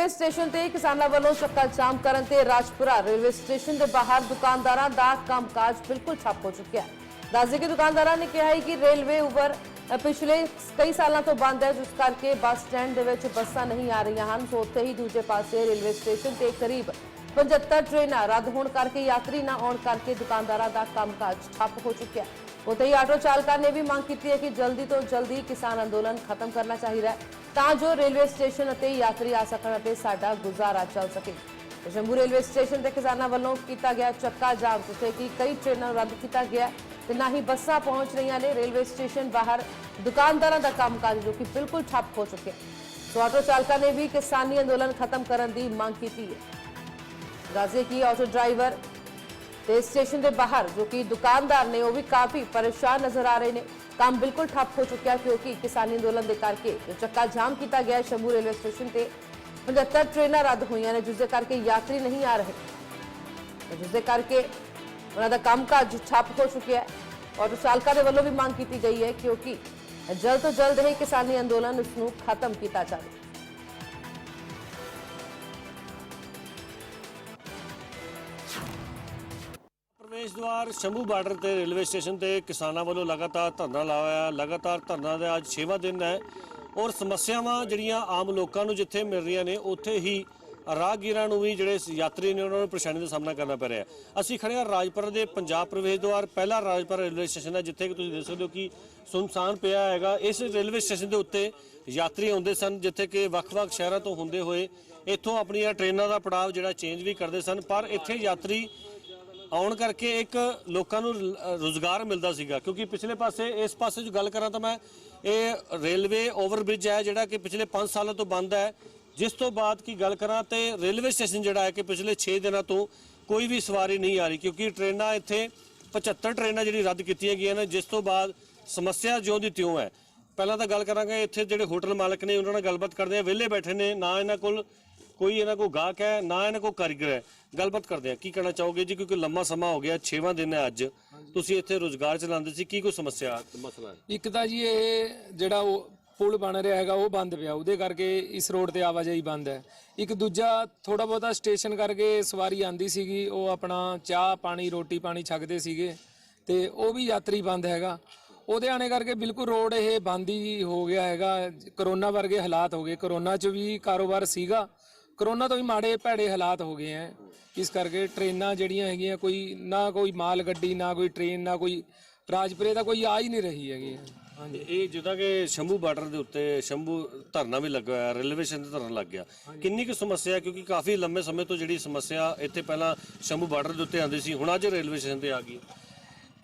Railway station ਤੇ ਕਿਸਾਨਾਂ ਵੱਲੋਂ ਚੱਕਾ ਜਾਮ ਕਰਨ ਤੇ ਰਾਜਪੁਰਾ ਰੇਲਵੇ ਸਟੇਸ਼ਨ ਦੇ ਬਾਹਰ ਦੁਕਾਨਦਾਰਾਂ ਦਾ ਕੰਮਕਾਜ ਬਿਲਕੁਲ ਠੱਪ ਹੋ ਚੁੱਕਿਆ ਹੈ। ਦੱਸਦੇ ਕਿ ਦੁਕਾਨਦਾਰਾਂ ਨੇ ਕਿਹਾ ਹੈ ਕਿ ਰੇਲਵੇ ਉਬਰ ਪਿਛਲੇ ਕਈ ਸਾਲਾਂ ਤੋਂ ਬੰਦ ਹੈ, ਜਿਸ ਕਰਕੇ ਬੱਸ ਸਟੈਂਡ ਦੇ ਵਿੱਚ ਬੱਸਾਂ ਨਹੀਂ ਆ ਰਹੀਆਂ ਹਨ। ਸੋ ਉੱਥੇ ਹੀ ਦੂਜੇ ਪਾਸੇ ਰੇਲਵੇ ਸਟੇਸ਼ਨ ਤੇ ਕਰੀਬ 75 ਟ੍ਰੇਨਾਂ ਰੱਦ ਹੋਣ ਕਰਕੇ ਯਾਤਰੀ ਨਾ ਆਉਣ ਕਰਕੇ ਦੁਕਾਨਦਾਰਾਂ ਦਾ ਕੰਮਕਾਜ ਠੱਪ ਹੋ ਚੁੱਕਿਆ ਹੈ। ਉੱਥੇ ਹੀ ਆਟੋ ਚਾਲਕਾਂ ਨੇ ਵੀ ਮੰਗ ਕੀਤੀ ਹੈ ਕਿ ਜਲਦੀ ਤੋਂ ਜਲਦੀ ਕਿਸਾਨ ਅੰਦੋਲਨ ਖਤਮ ਕਰਨਾ ਚਾਹੀਦਾ ਹੈ ਤਾਂ ਜੋ ਰੇਲਵੇ ਸਟੇਸ਼ਨ ਅਤੇ ਯਾਤਰੀ ਆ ਸਕਣ ਅਤੇ ਸਾਡਾ ਗੁਜ਼ਾਰਾ ਚੱਲ ਸਕੇ ਤੇ ਜੰਮੂ ਰੇਲਵੇ ਸਟੇਸ਼ਨ ਤੇ ਕਿਸਾਨਾਂ ਵੱਲੋਂ ਕੀਤਾ ਗਿਆ ਚੱਕਾ ਜਾਮ ਜਿੱਥੇ ਕਿ ਕਈ ਟ੍ਰੇਨਾਂ ਨੂੰ ਰੱਦ ਕੀਤਾ ਗਿਆ ਹੈ ਤੇ ਨਾ ਹੀ ਬੱਸਾਂ ਪਹੁੰਚ ਰਹੀਆਂ ਨੇ ਰੇਲਵੇ ਸਟੇਸ਼ਨ ਬਾਹਰ ਦੁਕਾਨਦਾਰਾਂ ਦਾ ਕੰਮਕਾਜ ਜੋ ਕਿ ਬਿਲਕੁਲ ਠੱਪ ਹੋ ਚੁੱਕਿਆ ਹੈ ਸੋ ਆਟੋ ਚਾਲਕਾਂ ਨੇ ਵੀ ਕਿਸਾਨੀ ਅੰਦੋਲਨ ਖਤਮ ਕਰਨ ਦੀ ਮੰਗ ਕੀਤੀ ਹੈ ਦੱਸਦੇ ਕਿ ਆਟੋ ਡਰਾਈਵਰ ਤੇ ਸਟੇਸ਼ਨ ਦੇ ਬਾਹਰ ਜੋ ਕਿ ਦੁਕਾਨਦਾਰ ਨੇ ਉਹ ਵੀ ਕਾਫੀ ਪਰੇਸ਼ਾਨ ਨਜ਼ਰ ਆ ਰਹੇ ਨੇ। ਕੰਮ ਬਿਲਕੁਲ ਠੱਪ ਹੋ ਚੁੱਕਿਆ ਕਿਉਂਕਿ ਕਿਸਾਨੀ ਅੰਦੋਲਨ ਦੇ ਕਰਕੇ ਜੋ ਚੱਕਾ ਜਾਮ ਕੀਤਾ ਗਿਆ ਸ਼ੰਭੂ ਰੇਲਵੇ ਸਟੇਸ਼ਨ ਤੇ। 75 ਟ੍ਰੇਨਾਂ ਰੱਦ ਹੋਈਆਂ ਨੇ ਜਿਸ ਦੇ ਕਰਕੇ ਯਾਤਰੀ ਨਹੀਂ ਆ ਰਹੇ। ਤੇ ਜਿਸ ਦੇ ਕਰਕੇ ਉਹਨਾਂ ਦਾ ਕੰਮਕਾਜ ਠੱਪ ਹੋ ਚੁੱਕਿਆ ਹੈ ਔਰ ਚਾਲਕਾਂ ਦੇ ਵੱਲੋਂ ਵੀ ਮੰਗ ਕੀਤੀ ਗਈ ਹੈ ਕਿਉਂਕਿ ਜਲਦ ਤੋਂ ਜਲਦ ਹੀ ਕਿਸਾਨੀ ਅੰਦੋਲਨ ਇਸ ਨੂੰ ਖਤਮ ਕੀਤਾ ਜਾਵੇ। ਪ੍ਰਵੇਸ਼ ਦੁਆਰ ਸ਼ੰਭੂ ਬਾਰਡਰ ਤੇ ਰੇਲਵੇ ਸਟੇਸ਼ਨ ਤੇ ਕਿਸਾਨਾਂ ਵੱਲੋਂ ਲਗਾਤਾਰ ਧਰਨਾ ਲਾਇਆ ਹੈ। ਲਗਾਤਾਰ ਧਰਨਾ ਦਾ ਅੱਜ 6ਵਾਂ ਦਿਨ ਹੈ ਔਰ ਸਮੱਸਿਆਵਾਂ ਜਿਹੜੀਆਂ ਆਮ ਲੋਕਾਂ ਨੂੰ ਜਿੱਥੇ ਮਿਲ ਰਹੀਆਂ ਨੇ, ਉੱਥੇ ਹੀ ਰਾਹਗੀਰਾਂ ਨੂੰ ਵੀ ਜਿਹੜੇ ਯਾਤਰੀ ਨੇ ਉਹਨਾਂ ਨੂੰ ਪਰੇਸ਼ਾਨੀ ਦਾ ਸਾਹਮਣਾ ਕਰਨਾ ਪੈ ਰਿਹਾ ਅਸੀਂ ਖੜੇ ਹਾਂ ਰਾਜਪੁਰਾ ਦੇ ਪੰਜਾਬ ਪ੍ਰਵੇਸ਼ ਦੁਆਰ, ਪਹਿਲਾ ਰਾਜਪੁਰਾ ਰੇਲਵੇ ਸਟੇਸ਼ਨ ਹੈ, ਜਿੱਥੇ ਕਿ ਤੁਸੀਂ ਦੇਖ ਸਕਦੇ ਹੋ ਕਿ ਸੁਨਸਾਨ ਪਿਆ ਹੈਗਾ। ਇਸ ਰੇਲਵੇ ਸਟੇਸ਼ਨ ਦੇ ਉੱਤੇ ਯਾਤਰੀ ਆਉਂਦੇ ਸਨ, ਜਿੱਥੇ ਕਿ ਵੱਖ-ਵੱਖ ਸ਼ਹਿਰਾਂ ਤੋਂ ਹੁੰਦੇ ਹੋਏ ਇੱਥੋਂ ਆਪਣੀਆਂ ਟ੍ਰੇਨਾਂ ਦਾ ਪੜਾਅ ਜਿਹੜਾ ਚੇਂਜ ਵੀ ਕਰਦੇ ਸਨ, ਪਰ ਇੱਥੇ ਯਾਤਰੀ ਆਉਣ ਕਰਕੇ ਇੱਕ ਲੋਕਾਂ ਨੂੰ ਰੋਜ਼ਗਾਰ ਮਿਲਦਾ ਸੀਗਾ। ਕਿਉਂਕਿ ਪਿਛਲੇ ਪਾਸੇ, ਇਸ ਪਾਸੇ ਜੋ ਗੱਲ ਕਰਾਂ ਤਾਂ ਮੈਂ, ਇਹ ਰੇਲਵੇ ਓਵਰਬ੍ਰਿਜ ਹੈ, ਜਿਹੜਾ ਕਿ ਪਿਛਲੇ 5 ਸਾਲਾਂ ਤੋਂ ਬੰਦ ਹੈ। ਜਿਸ ਤੋਂ ਬਾਅਦ ਕੀ ਗੱਲ ਕਰਾਂ ਤੇ ਰੇਲਵੇ ਸਟੇਸ਼ਨ ਜਿਹੜਾ ਹੈ ਕਿ ਪਿਛਲੇ 6 ਦਿਨਾਂ ਤੋਂ ਕੋਈ ਵੀ ਸਵਾਰੀ ਨਹੀਂ ਆ ਰਹੀ, ਕਿਉਂਕਿ ਟ੍ਰੇਨਾਂ ਇੱਥੇ 75 ਟ੍ਰੇਨਾਂ ਜਿਹੜੀ ਰੱਦ ਕੀਤੀਆਂ ਗਈਆਂ ਨੇ, ਜਿਸ ਤੋਂ ਬਾਅਦ ਸਮੱਸਿਆ ਜਿਉਂ ਦੀ ਤਿਉਂ ਹੈ। ਪਹਿਲਾਂ ਤਾਂ ਗੱਲ ਕਰਾਂਗੇ, ਇੱਥੇ ਜਿਹੜੇ ਹੋਟਲ ਮਾਲਕ ਨੇ, ਉਹਨਾਂ ਨਾਲ ਗੱਲਬਾਤ ਕਰਦੇ ਆ, ਵਿਹਲੇ ਬੈਠੇ ਨੇ, ਨਾ ਇਹਨਾਂ ਕੋਲ ਕੋਈ ਇਹਨਾਂ ਕੋਲ ਗਾਹਕ ਹੈ ਨਾ ਇਹਨਾਂ ਕੋਲ ਕਾਰੀਗਰ ਹੈ। ਗੱਲਬਾਤ ਕਰਦੇ ਆ ਕੀ ਕਹਿਣਾ ਚਾਹੋਗੇ ਜੀ? ਕਿਉਂਕਿ ਲੰਮਾ ਸਮਾਂ ਹੋ ਗਿਆ 6ਵਾਂ ਦਿਨ ਹੈ ਅੱਜ। ਤੁਸੀਂ ਇੱਥੇ ਰੋਜ਼ਗਾਰ ਚਲਾਉਂਦੇ ਸੀ। ਕੀ ਕੋਈ ਸਮੱਸਿਆ ਮਸਲਾ ਹੈ? ਇੱਕ ਤਾਂ ਜੀ ਇਹ ਜਿਹੜਾ ਉਹ ਪੁਲ ਬਣ ਰਿਹਾ ਹੈਗਾ ਉਹ ਬੰਦ ਪਿਆ। ਉਹਦੇ ਕਰਕੇ ਇਸ ਰੋਡ ਤੇ ਆਵਾਜਾਈ ਬੰਦ ਹੈ। ਇੱਕ ਦੂਜਾ ਥੋੜਾ ਬਹੁਤਾ ਸਟੇਸ਼ਨ ਕਰਕੇ ਸਵਾਰੀ ਆਂਦੀ ਸੀਗੀ। ਉਹ ਆਪਣਾ ਚਾਹ ਪਾਣੀ ਰੋਟੀ ਪਾਣੀ ਛਕਦੇ ਸੀਗੇ। ਤੇ ਉਹ ਵੀ ਯਾਤਰੀ ਬੰਦ ਹੈਗਾ। ਉਹਦੇ ਆਣੇ ਕਰਕੇ ਬਿਲਕੁਲ ਰੋਡ ਇਹ ਬੰਦ ਹੀ ਹੋ ਗਿਆ ਹੈਗਾ। ਕਰੋਨਾ ਵਰਗੇ ਹਾਲਾਤ ਹੋ ਗਏ। ਕਰੋਨਾ 'ਚ ਵੀ ਕਾਰੋਬਾਰ ਸੀਗਾ। ਕਰੋਨਾ ਤੋਂ ਵੀ ਮਾੜੇ ਭੈੜੇ ਹਾਲਾਤ ਹੋ ਗਏ ਹੈ ਇਸ ਕਰਕੇ ਟ੍ਰੇਨਾਂ ਜਿਹੜੀਆਂ ਹੈਗੀਆਂ ਕੋਈ ਨਾ ਕੋਈ ਮਾਲ ਗੱਡੀ ਨਾ ਕੋਈ ਟ੍ਰੇਨ ਨਾ ਕੋਈ ਰਾਜਪੁਰੇ ਦਾ ਕੋਈ ਆ ਹੀ ਨਹੀਂ ਰਹੀ ਹੈਗੀ। ਹਾਂਜੀ ਇਹ ਜਿੱਦਾਂ ਕਿ ਸ਼ੰਭੂ ਬਾਰਡਰ ਦੇ ਉੱਤੇ ਸ਼ੰਭੂ ਧਰਨਾ ਵੀ ਲੱਗਾ ਹੋਇਆ ਰੇਲਵੇ ਸਟੇਸ਼ਨ ਤੇ ਧਰਨਾ ਲੱਗ ਗਿਆ। ਕਿੰਨੀ ਕੁ ਸਮੱਸਿਆ ਹੈ? ਕਿਉਂਕਿ ਕਾਫੀ ਲੰਮੇ ਸਮੇਂ ਤੋਂ ਜਿਹੜੀ ਸਮੱਸਿਆ ਇੱਥੇ ਪਹਿਲਾਂ ਸ਼ੰਭੂ ਬਾਰਡਰ ਦੇ ਉੱਤੇ ਆਉਂਦੀ ਸੀ ਹੁਣ ਅੱਜ ਰੇਲਵੇ ਸਟੇਸ਼ਨ ਤੇ ਆ ਗਈ।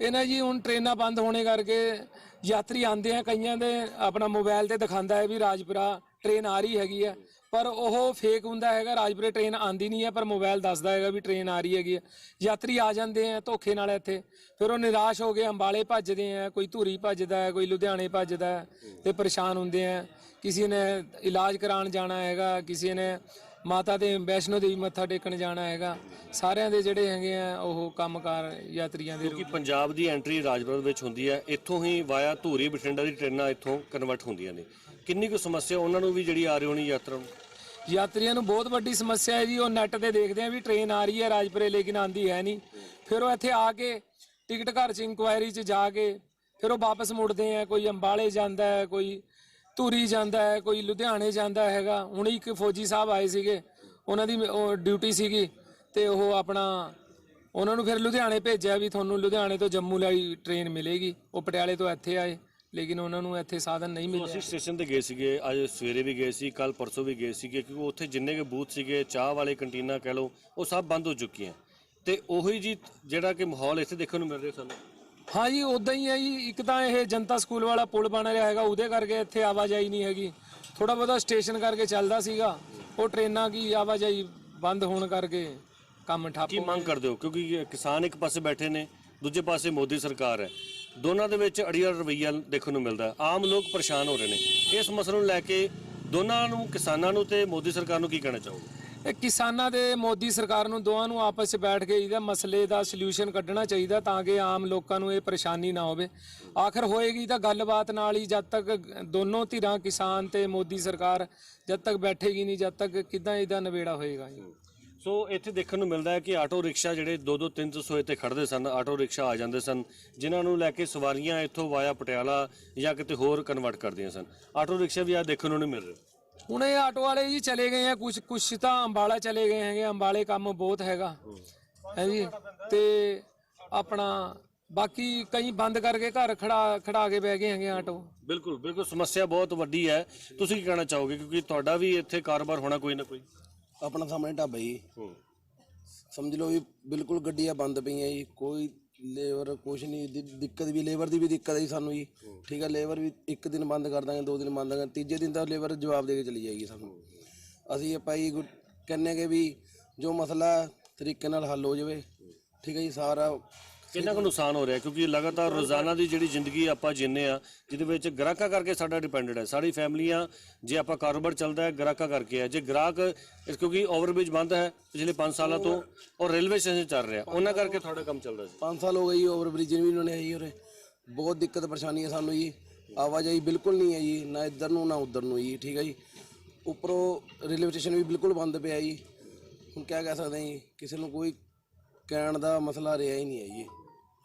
ਇਹ ਨਾ ਜੀ ਹੁਣ ਟ੍ਰੇਨਾਂ ਬੰਦ ਹੋਣੇ ਕਰਕੇ ਯਾਤਰੀ ਆਂਦੇ ਆ ਕਈਆਂ ਦੇ ਆਪਣਾ ਮੋਬਾਈਲ ਤੇ ਦਿਖਾਉਂਦਾ ਹੈ ਵੀ ਰਾਜਪੁਰਾ ਟ੍ਰੇਨ ਆ ਰਹੀ ਹੈਗੀ ਹੈ। ਪਰ ਉਹ ਫੇਕ ਹੁੰਦਾ ਹੈਗਾ ਰਾਜਪੁਰੇ ਟ੍ਰੇਨ ਆਂਦੀ ਨਹੀਂ ਹੈ ਪਰ ਮੋਬਾਈਲ ਦੱਸਦਾ ਹੈਗਾ ਵੀ ਟ੍ਰੇਨ ਆ ਰਹੀ ਹੈਗੀ ਹੈ। ਯਾਤਰੀ ਆ ਜਾਂਦੇ ਆ ਧੋਖੇ ਨਾਲ ਇੱਥੇ। ਫਿਰ ਉਹ ਨਿਰਾਸ਼ ਹੋ ਕੇ ਅੰਬਾਲੇ ਭੱਜਦੇ ਆ ਕੋਈ ਧੂਰੀ ਭੱਜਦਾ ਹੈ ਕੋਈ ਲੁਧਿਆਣੇ ਭੱਜਦਾ ਹੈ ਤੇ ਪਰੇਸ਼ਾਨ ਹੁੰਦੇ ਆ। ਕਿਸੇ ਨੇ ਇਲਾਜ ਕਰਾਉਣ ਜਾਣਾ ਹੈਗਾ ਕਿਸੇ ਨੇ ਮਾਤਾ ਦੇ ਵੈਸ਼ਨੋ ਦੇਵੀ ਮੱਥਾ ਟੇਕਣ ਜਾਣਾ ਹੈਗਾ। ਸਾਰਿਆਂ ਦੇ ਜਿਹੜੇ ਹੈਗੇ ਆ ਉਹ ਕੰਮਕਾਰ ਯਾਤਰੀਆਂ ਦੇ ਕਿਉਂਕਿ ਪੰਜਾਬ ਦੀ ਐਂਟਰੀ ਰਾਜਪੁਰਾ ਵਿੱਚ ਹੁੰਦੀ ਹੈ ਇੱਥੋਂ ਹੀ ਵਾਇਆ ਧੂਰੀ ਬਠਿੰਡਾ ਦੀ ਟ੍ਰੇਨਾਂ ਇੱਥੋਂ ਕਨਵਰਟ ਹੁੰਦੀਆਂ ਨੇ। ਕਿੰਨੀ ਕੁ ਸਮੱਸਿਆ ਉਹਨਾਂ ਨੂੰ ਵੀ ਜਿਹੜੀ ਆ ਰਹੀ ਹੋਣੀ ਯਾਤਰਾ ਨੂੰ? ਯਾਤਰੀਆਂ ਨੂੰ ਬਹੁਤ ਵੱਡੀ ਸਮੱਸਿਆ ਹੈ ਜੀ, ਉਹ ਨੈਟ ਤੇ ਦੇਖਦੇ ਆ ਵੀ ਟ੍ਰੇਨ ਆ ਰਹੀ ਹੈ ਰਾਜਪੁਰੇ, ਲੇਕਿਨ ਆਂਦੀ ਹੈ ਨਹੀਂ। ਫਿਰ ਉਹ ਇੱਥੇ ਆ ਕੇ ਟਿਕਟ ਘਰ 'ਚ ਇਨਕੁਆਇਰੀ 'ਚ ਜਾ ਕੇ ਫਿਰ ਉਹ ਵਾਪਸ ਮੁੜਦੇ ਆ, ਕੋਈ ਅੰਬਾਲੇ ਜਾਂਦਾ ਹੈ, ਕੋਈ ਧੂਰੀ ਜਾਂਦਾ ਹੈ, ਕੋਈ ਲੁਧਿਆਣੇ ਜਾਂਦਾ ਹੈਗਾ। ਹੁਣ ਇੱਕ ਫੌਜੀ ਸਾਹਿਬ ਆਏ ਸੀਗੇ, ਉਹਨਾਂ ਦੀ ਉਹ ਡਿਊਟੀ ਸੀਗੀ ਤੇ ਉਹ ਆਪਣਾ ਉਹਨਾਂ ਨੂੰ ਫਿਰ ਲੁਧਿਆਣੇ ਭੇਜਿਆ ਵੀ ਤੁਹਾਨੂੰ ਲੁਧਿਆਣੇ ਤੋਂ ਜੰਮੂ ਲਈ ਟ੍ਰੇਨ ਮਿਲੇਗੀ, ਉਹ ਪਟਿਆਲੇ ਤੋਂ ਇੱਥੇ ਆਏ। ਲੇਕਿਨ ਉਹਨਾਂ ਨੂੰ ਇੱਥੇ ਸਾਧਨ ਨਹੀਂ ਮਿਲਿਆ ਅਸੀਂ ਸਟੇਸ਼ਨ ਤੇ ਗਏ ਸੀਗੇ ਅੱਜ ਸਵੇਰੇ ਵੀ ਗਏ ਸੀ ਕੱਲ ਪਰਸੋਂ ਵੀ ਗਏ ਸੀਗੇ ਕਿਉਂਕਿ ਉੱਥੇ ਜਿੰਨੇ ਕੇ ਬੂਥ ਸੀਗੇ ਚਾਹ ਵਾਲੇ ਕੰਟੀਨਾਂ ਕਹਿ ਲਓ ਉਹ ਸਭ ਬੰਦ ਹੋ ਚੁੱਕੀਆਂ। ਤੇ ਉਹੀ ਜੀ ਜਿਹੜਾ ਕਿ ਮਾਹੌਲ ਇੱਥੇ ਦੇਖਣ ਨੂੰ ਮਿਲ ਰਿਹਾ ਸਾਨੂੰ। ਹਾਂ ਜੀ ਉਦਾਂ ਹੀ ਹੈ ਜੀ ਇੱਕ ਤਾਂ ਇਹ ਜਨਤਾ ਸਕੂਲ ਵਾਲਾ ਪੁਲ ਬਣ ਰਿਹਾ ਹੈਗਾ ਉਹਦੇ ਕਰਕੇ ਇੱਥੇ ਆਵਾਜਾਈ ਨਹੀਂ ਹੈਗੀ। ਥੋੜਾ ਬਹੁਤਾ ਸਟੇਸ਼ਨ ਕਰਕੇ ਚੱਲਦਾ ਸੀਗਾ ਉਹ ਟ੍ਰੇਨਾਂ ਕੀ ਆਵਾਜਾਈ ਬੰਦ ਹੋਣ ਕਰਕੇ ਕੰਮ ਠੱਪ ਕੀ ਮੰਗ ਕਰਦੇ ਹੋ? ਕਿਉਂਕਿ ਕਿਸਾਨ ਇੱਕ ਪਾਸੇ ਬੈਠੇ ਨੇ ਦੂਜੇ ਪਾਸੇ ਮੋਦੀ ਸਰਕਾਰ ਹੈ। ਦੋਨਾਂ ਦੇ ਵਿੱਚ ਅੜੀਅਲ ਰਵਈਆ ਦੇਖਣ ਨੂੰ ਮਿਲਦਾ ਆਮ ਲੋਕ ਪਰੇਸ਼ਾਨ ਹੋ ਰਹੇ ਨੇ। ਇਸ ਮਸਲੇ ਨੂੰ ਲੈ ਕੇ ਦੋਨਾਂ ਨੂੰ, ਕਿਸਾਨਾਂ ਨੂੰ ਤੇ ਮੋਦੀ ਸਰਕਾਰ ਨੂੰ ਕੀ ਕਹਿਣਾ ਚਾਹੋਗੇ? ਇਹ ਕਿਸਾਨਾਂ ਦੇ, ਮੋਦੀ ਸਰਕਾਰ ਨੂੰ ਦੋਵਾਂ ਨੂੰ ਆਪਸ 'ਚ ਬੈਠ ਕੇ ਇਹਦਾ ਮਸਲੇ ਦਾ ਸੋਲੂਸ਼ਨ ਕੱਢਣਾ ਚਾਹੀਦਾ ਤਾਂ ਕਿ ਆਮ ਲੋਕਾਂ ਨੂੰ ਇਹ ਪਰੇਸ਼ਾਨੀ ਨਾ ਹੋਵੇ। ਆਖਰ ਹੋਏਗੀ ਤਾਂ ਗੱਲਬਾਤ ਨਾਲ ਹੀ ਜਦ ਤੱਕ ਦੋਨੋਂ ਧਿਰਾਂ ਕਿਸਾਨ ਤੇ ਮੋਦੀ ਸਰਕਾਰ ਜਦ ਤੱਕ ਬੈਠੇਗੀ ਨਹੀਂ, ਜਦ ਤੱਕ ਕਿਦਾਂ ਇਹਦਾ ਨਿਬੇੜਾ ਹੋਏਗਾ। ਜੀ ਸੋ ਇੱਥੇ ਦੇਖਣ ਨੂੰ ਮਿਲਦਾ ਹੈ ਕਿ ਆਟੋ ਰਿਕਸ਼ਾ ਜਿਹੜੇ 2-2 300 ਇੱਥੇ ਖੜਦੇ ਸਨ ਆਟੋ ਰਿਕਸ਼ਾ ਆ ਜਾਂਦੇ ਸਨ ਜਿਨ੍ਹਾਂ ਨੂੰ ਲੈ ਕੇ ਸਵਾਰੀਆਂ ਇੱਥੋਂ ਵਾਇਆ ਪਟਿਆਲਾ ਜਾਂ ਕਿਤੇ ਹੋਰ ਕਨਵਰਟ ਕਰਦੀਆਂ ਸਨ। ਆਟੋ ਰਿਕਸ਼ਾ ਵੀ ਆ ਦੇਖਣ ਨੂੰ ਨਹੀਂ ਮਿਲ ਰਹੇ। ਹੁਣ ਇਹ ਆਟੋ ਵਾਲੇ ਜੀ ਚਲੇ ਗਏ ਆ ਕੁਝ ਕੁਝ ਤਾਂ ਅੰਬਾਲਾ ਚਲੇ ਗਏ ਹੈਗੇ ਅੰਬਾਲੇ ਕੰਮ ਬਹੁਤ ਹੈਗਾ। ਹੈ ਜੀ? ਤੇ ਆਪਣਾ ਬਾਕੀ ਕਈ ਬੰਦ ਕਰਕੇ ਘਰ ਖੜਾ ਖੜਾ ਕੇ ਬਹਿ ਗਏ ਹੈਗੇ ਆਟੋ। ਬਿਲਕੁਲ ਬਿਲਕੁਲ ਸਮੱਸਿਆ ਬਹੁਤ ਵੱਡੀ ਹੈ। ਤੁਸੀਂ ਕੀ ਕਹਿਣਾ ਚਾਹੋਗੇ? ਕਿਉਂਕਿ ਤੁਹਾਡਾ ਵੀ ਇੱਥੇ ਕਾਰੋਬਾਰ ਹੋਣਾ ਕੋਈ ਨਾ ਕੋਈ। ਆਪਣਾ ਸਾਹਮਣੇ ਢਾਬਾ ਜੀ। ਸਮਝ ਲਓ ਵੀ ਬਿਲਕੁਲ ਗੱਡੀਆਂ ਬੰਦ ਪਈਆਂ ਜੀ ਕੋਈ ਲੇਬਰ ਕੁਛ ਨਹੀਂ ਦਿ- ਦਿੱਕਤ ਵੀ ਲੇਬਰ ਦੀ ਵੀ ਦਿੱਕਤ ਹੈ ਜੀ ਸਾਨੂੰ ਜੀ। ਠੀਕ ਹੈ ਲੇਬਰ ਵੀ ਇੱਕ ਦਿਨ ਬੰਦ ਕਰ ਦਾਂਗੇ ਦੋ ਦਿਨ ਬੰਦ ਕਰ ਤੀਜੇ ਦਿਨ ਤਾਂ ਲੇਬਰ ਜਵਾਬ ਦੇ ਕੇ ਚਲੀ ਜਾਏਗੀ ਸਾਨੂੰ। ਅਸੀਂ ਆਪਾਂ ਜੀ ਗੁ- ਕਹਿੰਨੇ ਕਿ ਵੀ ਜੋ ਮਸਲਾ ਤਰੀਕੇ ਨਾਲ ਹੱਲ ਹੋ ਜਾਵੇ। ਠੀਕ ਹੈ ਜੀ ਸਾਰਾ ਕਿੰਨਾ ਕੁ ਨੁਕਸਾਨ ਹੋ ਰਿਹਾ? ਕਿਉਂਕਿ ਲਗਾਤਾਰ ਰੋਜ਼ਾਨਾ ਦੀ ਜਿਹੜੀ ਜ਼ਿੰਦਗੀ ਆਪਾਂ ਜਿੰਨੇ ਆ, ਜਿਹਦੇ ਵਿੱਚ ਗ੍ਰਾਹਕਾਂ ਕਰਕੇ ਸਾਡਾ ਡਿਪੈਂਡਡ ਹੈ। ਸਾਡੀ ਫੈਮਲੀਆਂ, ਜੇ ਆਪਾਂ ਕਾਰੋਬਾਰ ਚੱਲਦਾ ਹੈ, ਗ੍ਰਾਹਕਾਂ ਕਰਕੇ ਹੈ। ਜੇ ਗ੍ਰਾਹਕ ਇਸ ਕਿਉਂਕਿ ਓਵਰਬ੍ਰਿਜ ਬੰਦ ਹੈ ਪਿਛਲੇ 5 ਸਾਲਾਂ ਤੋਂ ਔਰ ਰੇਲਵੇ ਸਟੇਸ਼ਨ ਚੱਲ ਰਿਹਾ। ਉਹਨਾਂ ਕਰਕੇ ਤੁਹਾਡਾ ਕੰਮ ਚੱਲਦਾ ਸੀ। 5 ਸਾਲ ਹੋ ਗਏ ਜੀ ਓਵਰਬ੍ਰਿਜ ਬ੍ਰਿਜ ਉਹਨਾਂ ਨੇ ਹੈ ਜੀ ਉਰੇ। ਬਹੁਤ ਦਿੱਕਤ ਪਰੇਸ਼ਾਨੀ ਹੈ ਸਾਨੂੰ ਜੀ। ਆਵਾਜਾਈ ਬਿਲਕੁਲ ਨਹੀਂ ਹੈ ਜੀ, ਨਾ ਇੱਧਰ ਨੂੰ, ਨਾ ਉੱਧਰ ਨੂੰ ਜੀ, ਠੀਕ ਹੈ ਜੀ। ਉੱਪਰੋਂ ਰੇਲਵੇ ਸਟੇਸ਼ਨ ਵੀ ਬਿਲਕੁਲ ਬੰਦ ਪਿਆ ਜੀ। ਹੁਣ ਕਿਆ ਕਹਿ ਸਕਦੇ ਹਾਂ ਜੀ, ਕਿਸੇ ਨੂੰ ਕੋਈ ਕਹਿਣ ਦਾ ਮਸਲਾ ਰਿਹਾ ਹੀ ਨਹੀਂ ਹੈ ਜੀ।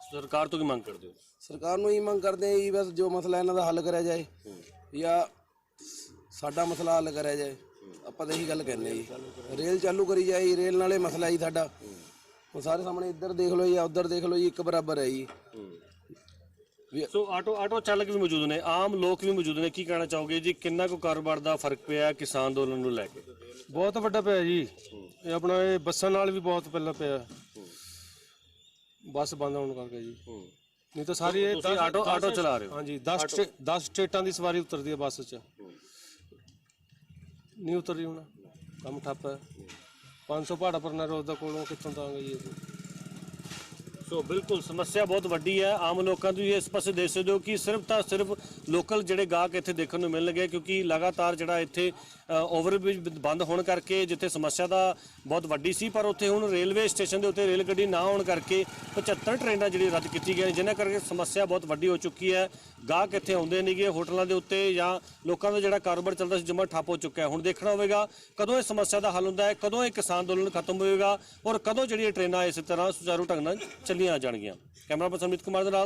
ਸਰਕਾਰ ਤੋਂ ਕੀ ਮੰਗ ਕਰਦੇ ਹੋ? ਸਰਕਾਰ ਨੂੰ ਹੀ ਮੰਗ ਕਰਦੇ ਹਾਂ ਜੀ ਬਸ ਜੋ ਮਸਲਾ ਇਹਨਾਂ ਦਾ ਹੱਲ ਕਰਿਆ ਜਾਏ ਜਾਂ ਸਾਡਾ ਮਸਲਾ ਹੱਲ ਕਰਿਆ ਜਾਏ ਆਪਾਂ ਤਾਂ ਇਹੀ ਗੱਲ ਕਹਿੰਦੇ ਹਾਂ ਜੀ। ਰੇਲ ਚਾਲੂ ਕਰੀ ਜਾਏ ਜੀ, ਰੇਲ ਨਾਲੇ ਮਸਲਾ ਜੀ ਸਾਡਾ। ਹੁਣ ਸਾਰੇ ਸਾਹਮਣੇ ਇੱਧਰ ਦੇਖ ਲਓ ਜਾਂ ਉੱਧਰ ਦੇਖ ਲਓ ਜੀ ਇੱਕ ਬਰਾਬਰ ਹੈ ਜੀ। ਸੋ ਆਟੋ ਆਟੋ ਚਾਲਕ ਵੀ ਮੌਜੂਦ ਨੇ ਆਮ ਲੋਕ ਵੀ ਮੌਜੂਦ ਨੇ ਕੀ ਕਹਿਣਾ ਚਾਹੋਗੇ ਜੀ? ਕਿੰਨਾ ਕੁ ਕਾਰੋਬਾਰ ਦਾ ਫ਼ਰਕ ਪਿਆ ਕਿਸਾਨ ਅੰਦੋਲਨ ਨੂੰ ਲੈ ਕੇ? ਬਹੁਤ ਵੱਡਾ ਪਿਆ ਜੀ। ਇਹ ਆਪਣਾ ਇਹ ਬੱਸਾਂ ਨਾਲ ਵੀ ਬਹੁਤ ਪਹਿਲਾਂ ਪਿਆ। ਬੱਸ ਬੰਦ ਹੋਣ ਕਰਕੇ ਜੀ। ਨਹੀਂ ਤਾਂ ਸਾਰੀ ਇਹ ਤੁਸੀਂ ਆਟੋ ਆਟੋ ਚਲਾ ਰਹੇ ਹੋ। ਹਾਂਜੀ 10 10 ਸਟੇਟਾਂ ਦੀ ਸਵਾਰੀ ਉਤਰਦੀ ਹੈ ਬੱਸ 'ਚ। ਨਹੀਂ ਉਤਰਦੀ ਹੁਣ। ਕੰਮ ਠੱਪ ਹੈ। 500 ਭਾੜਾ ਭਰਨਾ ਰੋਜ਼ ਦਾ ਕੋਲੋਂ ਕਿੱਥੋਂ ਦਾਂਗੇ ਜੀ? ਸੋ ਬਿਲਕੁਲ, ਸਮੱਸਿਆ ਬਹੁਤ ਵੱਡੀ ਹੈ। ਆਮ ਲੋਕਾਂ ਨੂੰ ਇਸ ਪਾਸੇ ਦੇਖ ਸਕਦੇ ਹੋ ਕਿ ਸਿਰਫ ਤਾਂ ਸਿਰਫ ਲੋਕਲ ਜਿਹੜੇ ਗਾਹਕ ਇੱਥੇ ਦੇਖਣ ਨੂੰ ਮਿਲਣਗੇ ਕਿਉਂਕਿ ਲਗਾਤਾਰ ਜਿਹੜਾ ਇੱਥੇ ਓਵਰਬ੍ਰਿਜ ਬੰਦ ਹੋਣ ਕਰਕੇ ਜਿੱਥੇ ਸਮੱਸਿਆ ਦਾ ਬਹੁਤ ਵੱਡੀ ਸੀ, ਪਰ ਉੱਥੇ ਹੁਣ ਰੇਲਵੇ ਸਟੇਸ਼ਨ ਦੇ ਉੱਤੇ ਰੇਲ ਗੱਡੀ ਨਾ ਹੋਣ ਕਰਕੇ 75 ਟ੍ਰੇਨਾਂ ਜਿਹੜੀ ਰੱਦ ਕੀਤੀ ਗਈਆਂ ਜਿਨ੍ਹਾਂ ਕਰਕੇ ਸਮੱਸਿਆ ਬਹੁਤ ਵੱਡੀ ਹੋ ਚੁੱਕੀ ਹੈ। ਗਾਹਕ ਇੱਥੇ ਆਉਂਦੇ ਨਹੀਂਗੇ ਹੋਟਲਾਂ ਦੇ ਉੱਤੇ ਜਾਂ ਲੋਕਾਂ ਦਾ ਜਿਹੜਾ ਕਾਰੋਬਾਰ ਚੱਲਦਾ ਸੀ, ਜਮਾ ਠੱਪ ਹੋ ਚੁੱਕਾ ਹੈ ਹੁਣ ਦੇਖਣਾ ਹੋਵੇਗਾ ਕਦੋਂ ਇਹ ਸਮੱਸਿਆ ਦਾ ਹੱਲ ਹੁੰਦਾ ਹੈ, ਕਦੋਂ ਇਹ ਕਿਸਾਨ ਅੰਦੋਲਨ ਖਤਮ ਹੋਵੇਗਾ ਔਰ ਕਦੋਂ ਜਿਹੜੀਆਂ ਟ੍ਰੇਨਾਂ ਇਸੇ ਤਰ੍ਹਾਂ ਸੁਚਾਰੂ ਢੰਗ ਨਾਲ ਚੱਲੀਆਂ ਜਾਣਗੀਆਂ। ਕੈਮਰਾ ਪਰਸਨ ਅਮਿਤ ਕੁਮਾਰ ਦੇ ਨਾਲ